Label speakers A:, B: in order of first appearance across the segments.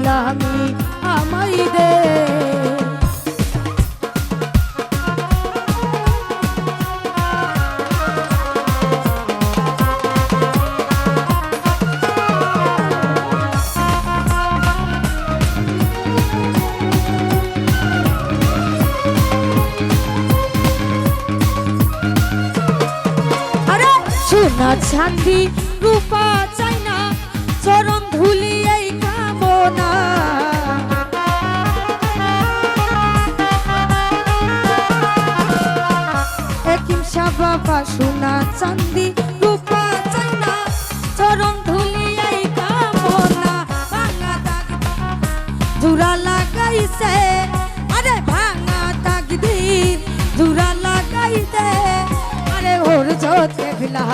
A: গুলামি আমাই দে। সোনা চাঁদি রূপা চাই না চরণ ধুলি কামনা একিম শাহ বাবা সোনা চাঁদি রূপা চাই না চরণ ধুলি কামনা। ভাঙা দাগ জোড়া লাগাইছে। আরে ভাঙা দাগ জোড়া লাগাইছে। আরে ওর জোতে ভিলা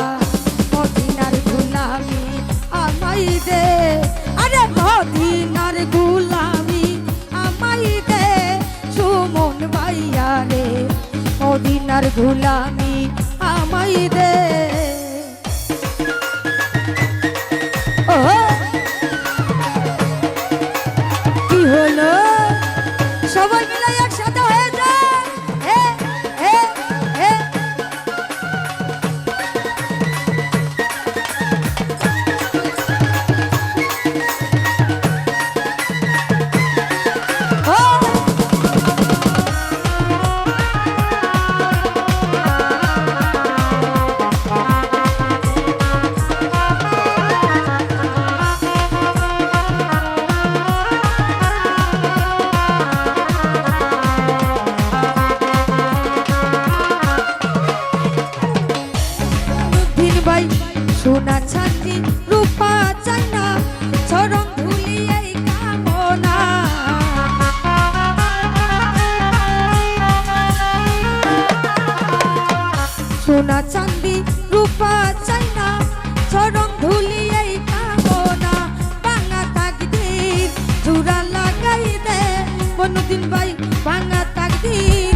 A: মদিনার গুলামি দে। আরে মদিনার গুলামি আমাই দে সুমন ভাইয়া রে। মদিনার গুলামি আমাই দে সোনা চান্দি রূপা চাই না চরণ ধুলি এই কামনা। ভাঙা তাকদির চূড়া লাগাই দে, কোনদিন ভাই ভাঙা তাকদির।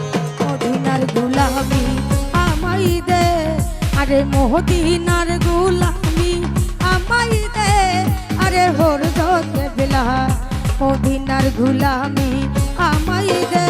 A: আরে মোহদিনার গুলামি আমাই দে। আরে হোর জোতে বিলা মদিনার গুলামি আমাই দে।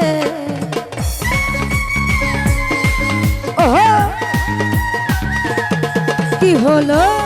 A: Olá!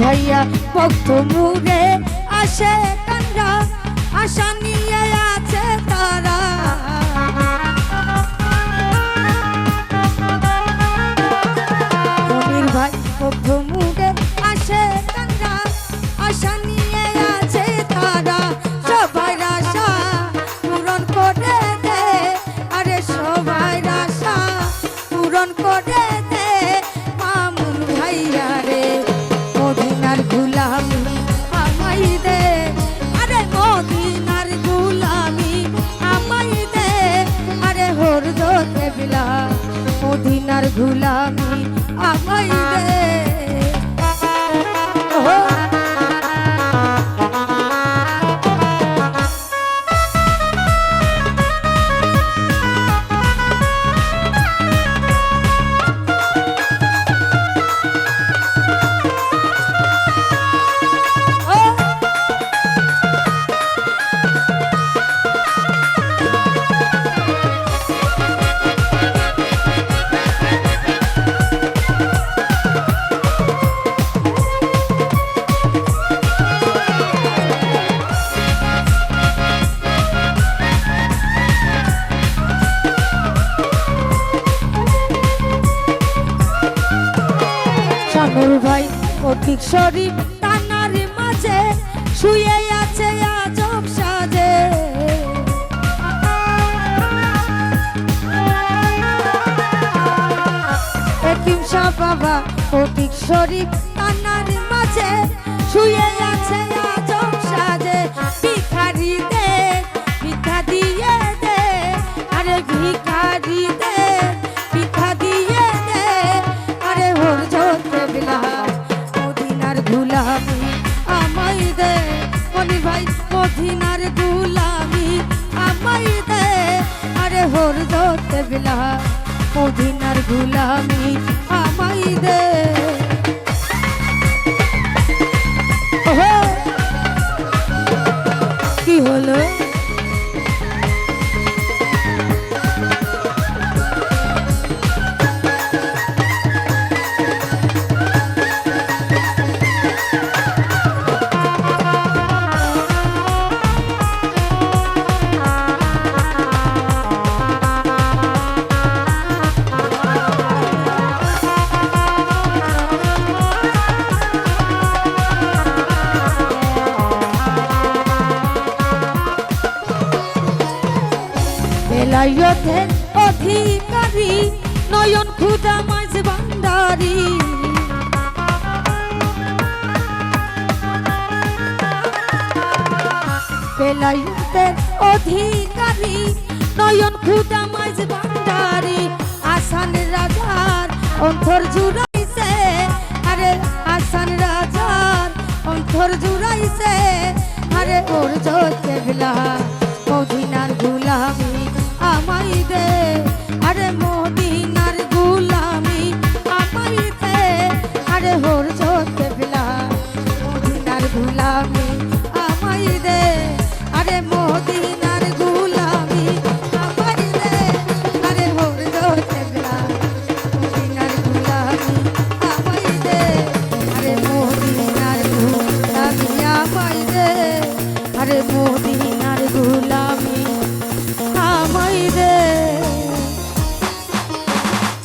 A: ভাইয়া ভক্ত মুগে আসে কান্ডা আশা নিয়ে আছে তারা। ভাই ভক্ত মদিনার গুলামি শরীর টানার মাঝে শুয়ে আছে আজব সাজে। বাবা অধিক শরীর টানার মাঝে শুয়ে আছে বেলায়তের অধিকারী, নয়ন খুদা মাঝ ভান্ডারী। বেলায়তের অধিকারী, নয়ন খুদা মাঝ ভান্ডারী। আসান রাজার অন্তর জুড়াইছে, আরে আসান রাজার অন্তর জুড়াইছে। আরে ওর জোতে বিলা মদিনার গুলামি আমাই